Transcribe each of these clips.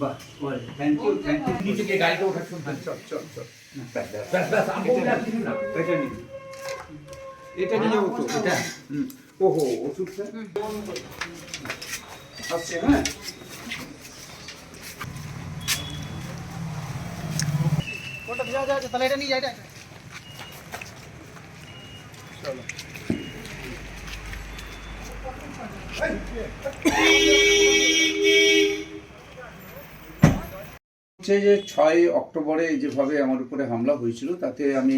বাহ thank you thank you নিচে গিয়ে গাড়িতে ওঠার শুনতে চল চল চল। ব্যাস ব্যাস আমি বলব না, কিছু না। এটা নিয়ে যাব তো এটা। হুম। ওহো ওষুধটা? আসছে হ্যাঁ? কোনটা ভিজা যাচ্ছে তাহলে এটা নিয়ে যাই এটা। চলো। হচ্ছে যে ছয় অক্টোবরে যেভাবে আমার উপরে হামলা হয়েছিল, তাতে আমি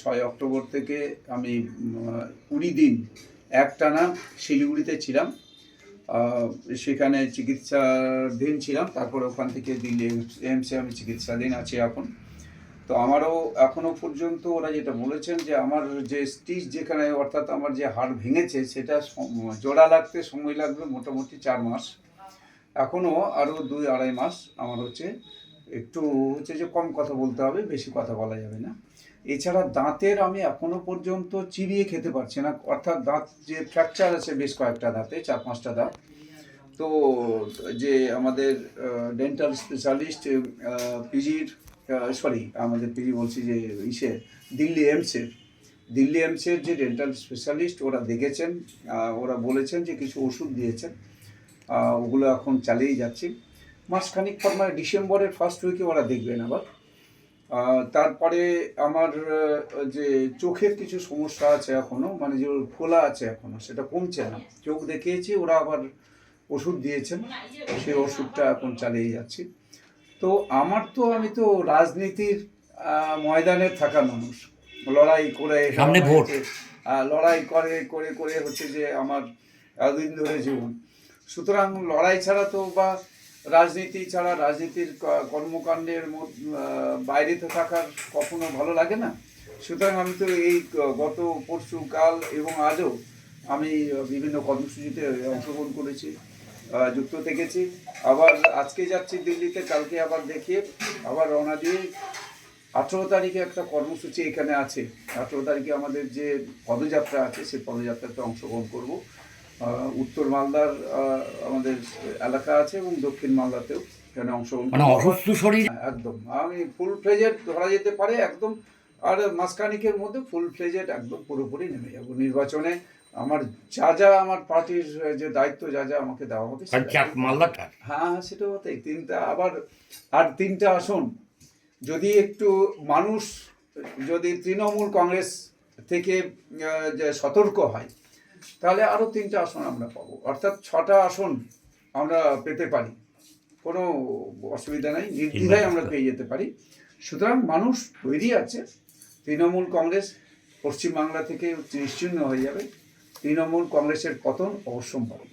ছয় অক্টোবর থেকে আমি কুড়ি দিন একটানা শিলিগুড়িতে ছিলাম। সেখানে চিকিৎসাধীন ছিলাম, তারপরে ওখান থেকে দিল্লি এমসে আমি চিকিৎসাধীন আছি এখন। তো আমারও এখনও পর্যন্ত ওরা যেটা বলেছেন যে আমার যে স্টিচ যেখানে, অর্থাৎ আমার যে হাড় ভেঙেছে, সেটা জোড়া লাগতে সময় লাগবে মোটামুটি চার মাস। এখনও আরও দুই আড়াই মাস আমার হচ্ছে একটু হচ্ছে যে কম কথা বলতে হবে, বেশি কথা বলা যাবে না। এছাড়া দাঁতের আমি এখনও পর্যন্ত চিবিয়ে খেতে পারছি না, অর্থাৎ দাঁত যে ফ্র্যাকচার আছে বেশ কয়েকটা দাঁতে, চার পাঁচটা দাঁত। তো যে আমাদের ডেন্টাল স্পেশালিস্ট পিজির সরি আমাদের পিজি বলছি যে ইসে, দিল্লি এমসের দিল্লি এমসের যে ডেন্টাল স্পেশালিস্ট ওরা দেখেছেন ওরা বলেছেন যে কিছু ওষুধ দিয়েছেন ওগুলো এখন চালিয়ে যাচ্ছি। মাসখানিক পর মানে ডিসেম্বরের ফার্স্ট উইকে ওরা দেখবেন আবার। তারপরে আমার যে চোখের কিছু সমস্যা আছে এখনও মানে যে ফোলা আছে এখনও সেটা কমছে না। চোখ দেখিয়েছি ওরা আবার ওষুধ দিয়েছেন সেই ওষুধটা এখন চালিয়ে যাচ্ছি। তো আমার তো আমি তো রাজনীতির ময়দানে থাকা মানুষ। লড়াই করে সামনে ভোট। লড়াই করে করে করে হচ্ছে যে আমার এতদিন ধরে জীবন। সুতরাং লড়াই ছাড়া তো বা রাজনীতি ছাড়া রাজনীতির কর্মকাণ্ডের বাইরে তো থাকার কখনো ভালো লাগে না। সুতরাং আমি তো এই গত পরশু কাল এবং আজও আমি বিভিন্ন কর্মসূচিতে অংশগ্রহণ করেছি যুক্ত থেকেছি। আবার আজকে যাচ্ছি দিল্লিতে, কালকে আবার দেখিয়ে, আবার রওনা দিয়ে আঠেরো তারিখে একটা কর্মসূচি এখানে আছে। আঠেরো তারিখে আমাদের যে পদযাত্রা আছে সেই পদযাত্রাতে অংশগ্রহণ করব। উত্তর মালদার আমাদের এলাকা আছে এবং দক্ষিণ মালদাতেও এখানে অংশগ্রহণ মানে। অসুস্থ শরীর? হ্যাঁ, একদম। আমি ফুল ফ্লেজেড ধরা যেতে পারে একদম আর মাসখানিকের মধ্যে ফুল ফ্লেজেড একদম পুরোপুরি নেমে যাব। নির্বাচনে আমার যা যা আমার পার্টির যে দায়িত্ব যা যা আমাকে দেওয়া হবে মালদাটা হ্যাঁ হ্যাঁ সেটা হতে তিনটা আবার আর তিনটা আসন। যদি একটু মানুষ যদি তৃণমূল কংগ্রেস থেকে যে সতর্ক হয় তাহলে আরও তিনটা আসন আমরা পাবো। অর্থাৎ ছটা আসন আমরা পেতে পারি। কোনো অসুবিধা নাই, নির্দ্বিধায় আমরা পেয়ে যেতে পারি। সুতরাং মানুষ তৈরি আছে, তৃণমূল কংগ্রেস পশ্চিমবাংলা থেকে নিশ্চিহ্ন হয়ে যাবে। তৃণমূল কংগ্রেসের পতন অবশ্যম্ভাবী